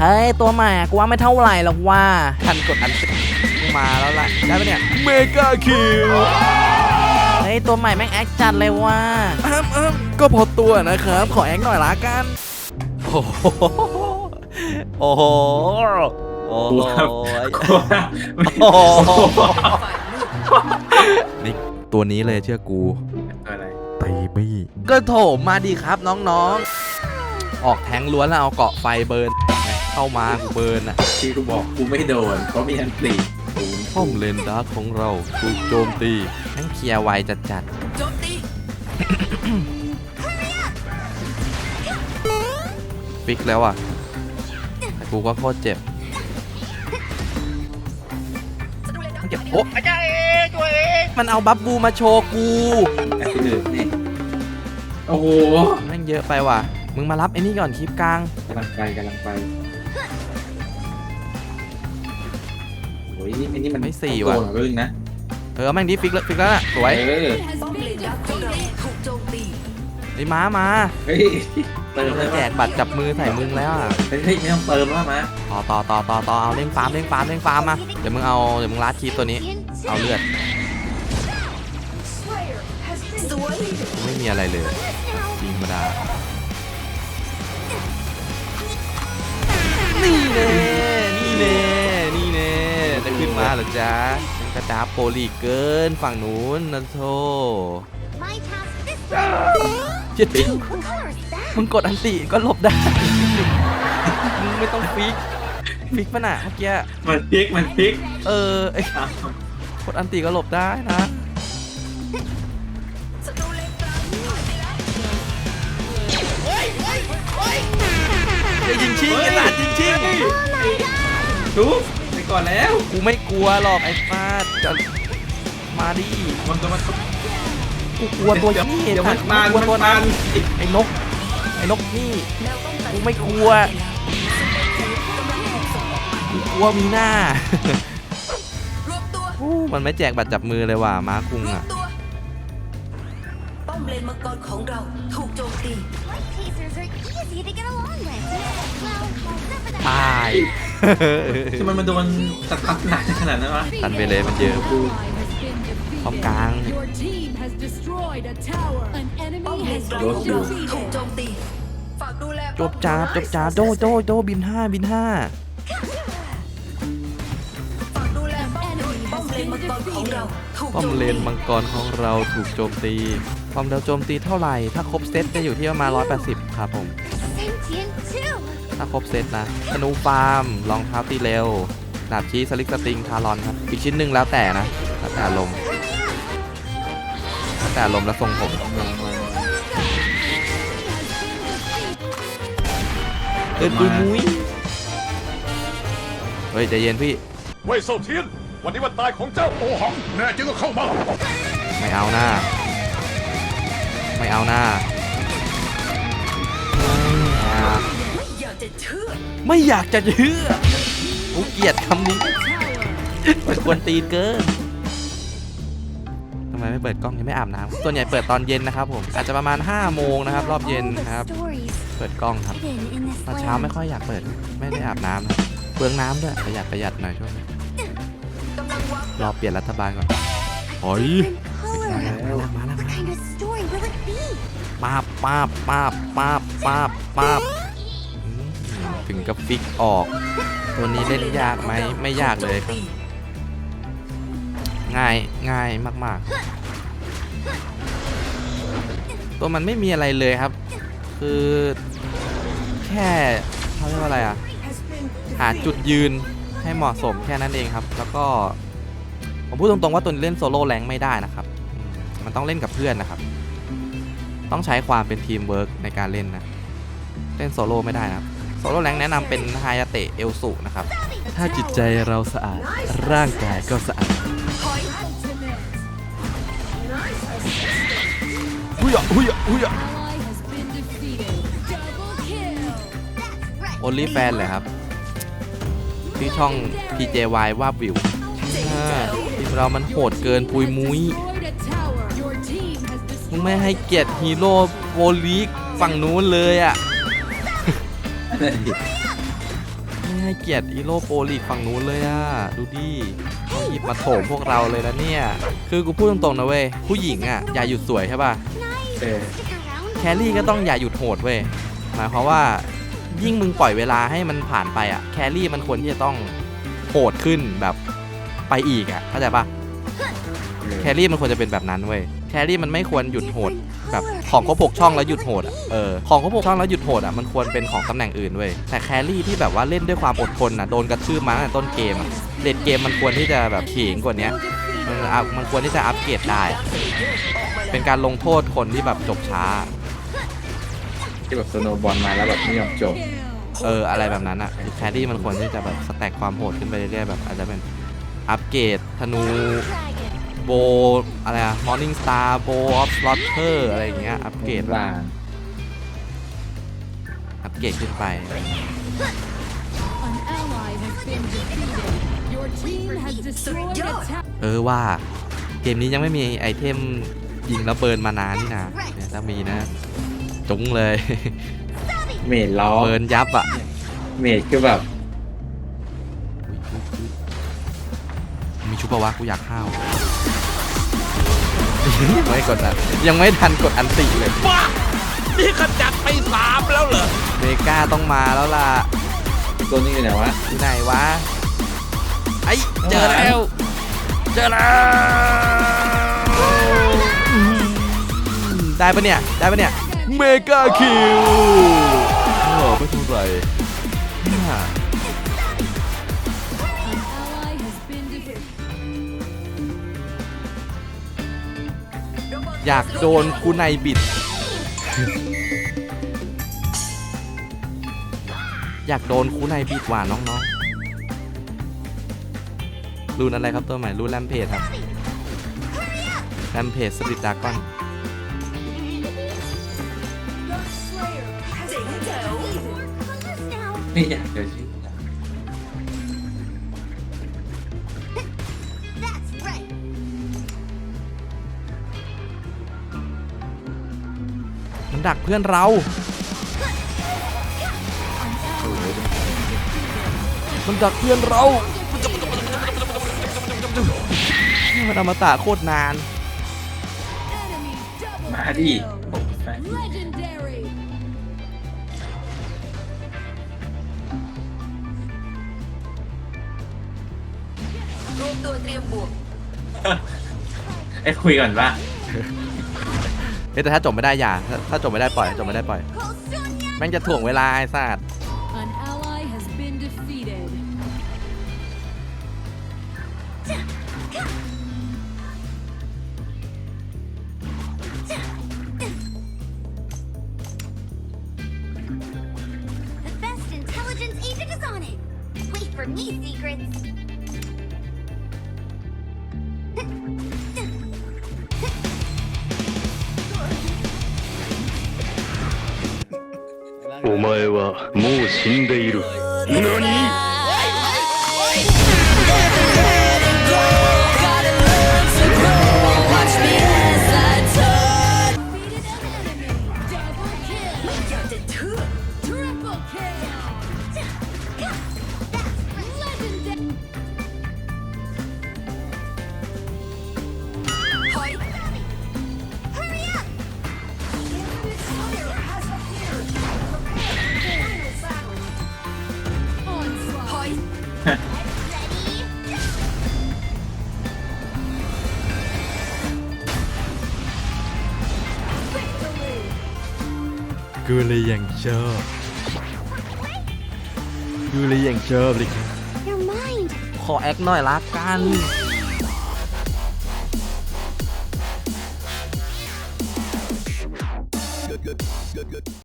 เฮ้ย ตัวใหม่อะกูว่าไม่เท่าไหร่หรอกว่าทันกดอันติมาแล้วล่ะ ได้ปะเนี่ยเมกาคิวเฮ้ย ตัวใหม่แม่งแอคจัดเลยว่าอ้ามอ้ามก็พอตัวนะครับ ขอแอคหน่อยละกัน โอ้โหโอ้โหโอ้โหโอ้โหนี่ตัวนี้เลยเชื่อกูอะไรไตบี้ก็โถมมาดีครับน้องๆ ออกแทงล้วนแล้วเอาเกาะไฟเบิร์น เข้ามากูเบิร์นอะที่กูบอกกูไม่โดนเพราะมีอันตีกูป้อมเลนดาร์กของเราถูกโจมตีแม่งเคลียร์ไวจัดๆฟิกแล้วอะแต่กูก็โคตรเจ็บมันเก็บโอ้อาจารย์เองตัวเองมันเอาบัฟบูมาโชว์กูแอคทีฟนี่โอ้โหแม่งเยอะไปว่ะ มึงมารับไอ้นี่ก่อนคลิปกลางกำลังไปกำลังไป ยไอ้นี่มันไม่สี่โกว่ะงเหรอเรื่องนะเออแม่งดีฟิกแล้วฟิกแล้วน่ะสวยเออป้อมเลนดักของเราถูกโจมตีไอ้ม้ามาเฮ้ยเติมเลยแจว่ะกบัตรจับมือใส่มึงแล้วอะเฮ้ยไม่ต้องเติมแล้วมาต่อต่อต่อต่อต่อเอาเล่งฟาร์มเล่งฟาร์มเล่งฟาร์มมาเดี๋ยวมึงเอาเดี๋ยวมึงลัดคลิปตัวนี้ เอาเลือดสวยไม่มีอะไรเลยยิงธรรมดา เหรอจ๊ะกระดาบโปรลีเกินฝั่งนู้นนะโธ่ My task this เจ็ด What color is that? มึงกดอันติก็หลบได้ มึงไม่ต้องฟิก ฟิกปะน่ะเมื่อกี้มันพลิกมันพลิก เออไอ้อ้าวกดอันติก็หลบได้นะศัตรูเลนกลางจะยิงชิงไอ้สัตว์ยิงชิงทุบไป ก่อนแล้วกูไม่กลัวหรอกไอ้ฟาดจะมาดิมันก็มันกูกลัวตัวเดี๋ยวนี้เดี๋ยวมันกูมากลัวตัวมันนั้นมันไอ้นกไอ้นกนี่แนวป้องกันกูไม่กลัวกูกลัวมีหน้ารวบตัวอู้มันไม่แจกบัตรจับมือเลยว่ะม้าคุงรวบอะตัวป้อ มเลนมังกรของเราถูกโจมตี Light chasers are easy to get along with. Well, except for the ตายทำไมมันโดนสตับหนักขนาดนั้นวะตันไปเลยมันเยอะกูพร้อมกลาง Your team has destroyed a tower. An ป้อม enemy เลน has กลาง been ของเราถูก defeated. โจมตีฝากดูแลจบจ้าบจบจ้าบโดโดโดบินห้าบินห้าฝากดูแลป้อมด้วยป้อมเลนมังกรของเราถูกป้อโจมมเลตีนมังกรของเราถูกโจมตี ความเร็วโจมตีเท่าไหร่ ถ้าครบเซตจะอยู่ที่ประมาณ 180 ครับผม sentient too. ถ้าครบเซตนะธนูฟาร์มรองเท้าตีเร็วดาบชี้สลิกสติงทารอนครับ อีกชิ้นหนึ่งแล้วแต่นะแล้วแต่อารมณ์แล้วแต่อารมณ์และทรงผมเดินปุยมุ้ยเฮ้ยใจเย็นพี่เว่ยเซาเทียนวันนี้วันตายของเจ้าโอหังแน่จริงก็เข้ามา ไม่เอาหน้า ไม่เอาหน้าไม่เอาอยากจะเชื่อไม่อยากจะเชื่อกูเกลียดคำนี้มันควรตีนเกินทำไมไม่เปิดกล้องยังไม่อาบน้ำส่วนใหญ่เปิดตอนเย็นนะครับผมอาจจะประมาณ5โมงนะครับ รอบเย็น All the นะครับ stories เปิดกล้องครับ hidden in this ตอนเช้า land. ไม่ค่อยอยากเปิด ไม่ได้อาบน้ำนะเปลืองน้ำด้วยประหยัดประหยัดหน่อยช่วงนี้กำลังวางรอเปลี่ยนรัฐบาลก่อนโอ้ย ป้าบป้าบป้าบป้าบป้าบป้าบอืมถึงกับฟิกออก ตัวนี้เล่นยากไหมไม่ยากเลยครับง่ายง่ายมาก ๆ ตัวมันไม่มีอะไรเลยครับ คือแค่เขาเรียกว่าอะไรอะหาจุดยืนให้เหมาะสมแค่นั้นเองครับ แล้วก็ผมพูดตรงๆว่าตัวนี้เล่นโซโล่แรงไม่ได้นะครับ มันต้องเล่นกับเพื่อนนะครับ ต้องใช้ความเป็นทีมเวิร์กในการเล่นนะ เล่นโซโล่ไม่ได้นะครับโซโล่แรงแนะนำเป็นฮายาเตะเอลสุนะครับ ถ้าจิตใจเราสะอาด ร่างกายก็สะอาดถอยหุยอะหุยอะหุยอะ Ally has been defeated. Double kill. โอลี่แฟนเลยครับที่ช่อง PJY ว่าบวิวอ่าทีมเรามันโหดเกินปุยมุ้ย มึงไม่ให้เกียรติฮีโร่โวลีกฝั่งนู้นเลยอะ ไม่ให้เกียรติอีโร่โปรลีกฝั่งนู้นเลยอะ ดูดิเขาหยิบมาโถมพวกเราเลยนะเนี่ย คือกูพูดตรงๆนะเว้ย ผู้หญิงอะอย่าหยุดสวยใช่ป่ะ เออแครี่ก็ต้องอย่าหยุดโหดเว้ย หมายความว่ายิ่งมึงปล่อยเวลาให้มันผ่านไปอะ แครี่มันควรที่จะต้องโหดขึ้นแบบไปอีกอะเข้าใจปะแครี่มันควรจะเป็นแบบนั้นเว้ย แครี่มันไม่ควรหยุดโหดแบบของครบหกช่องแล้วหยุดโหดอะเออของครบหกช่องแล้วหยุดโหดอะมันควรเป็นของตำแหน่งอื่นเว้ยแต่แครี่ที่แบบว่าเล่นด้วยความอดทนอะโดนกระทืบมาตั้งแต่ต้นเกมอะเลดเกมมันควรที่จะแบบเข่งกว่านี้มันอัพมันควรที่จะอัปเกรดได้ เป็นการลงโทษคนที่แบบจบช้า ที่แบบสโนว์บอลมาแล้วแบบไม่ยอมจบ เอออะไรแบบนั้นอะคือแครี่มันควรที่จะแบบสแต็กความโหดขึ้นไปเรื่อยๆแบบอาจจะเป็นอัปเกรดธนู Dragon. โบอะไรอะมอร์นิ่งสตาร์โบออฟสลอตเตอร์อะไรอย่างเงี้ยอัปเกรดลางอัปเกรดขึ้นไป An ally has been defeated. Your team has destroyed a tower. เออว่า เกมนี้ยังไม่มีไอเทมยิงแล้วเบิร์นมานานนี่นะเนี่ยถ้ามีนะ จุ้งเลย เมดล้อเบิร์นยับอะเมดคือแบบมีชุบปะวะกูอยากข้าว ยังไม่กดอันยังไม่ทันกดอันติเลยนี่ขจัดไปสามแล้วเหรอเมกาต้องมาแล้วล่ะตัวนี้อยู่ไหนวะอยู่ไหนวะไอ้เจอแล้ว เจอแล้วอืมได้ปะเนี่ย ได้ปะเนี่ย เมกาคิวโอ้ไม่เท่าไหร่ อยากโดนคูไนบิด อยากโดนคูไนบิดว่ะน้องๆรูนอะไรครับตัวใหม่รูนแรมเพจครับแรมเพจสปิดดากอนเจ๋งแจ๋ว More colors now. นี่อยากเจอชื่ มันดักเพื่อนเรามันดักเพื่อนเรามันอมตะโคตรนาน มาดิรวมตัวเตรียมบวกไอ้คุยก่อนว่าเฮ้ยแต่ถ้าจบไม่ได้อย่าถ้าถ้าจบไม่ได้ปล่อยจบไม่ได้ปล่อย Call Sonya. แม่งจะถ่วงเวลาไอ้สัตว์ An ally has been defeated. 前はもう死んでいる。何？ กูเลยยังชอบกูเลยยังชอบเลยครับ Your mind. ขอแอคหน่อยละกัน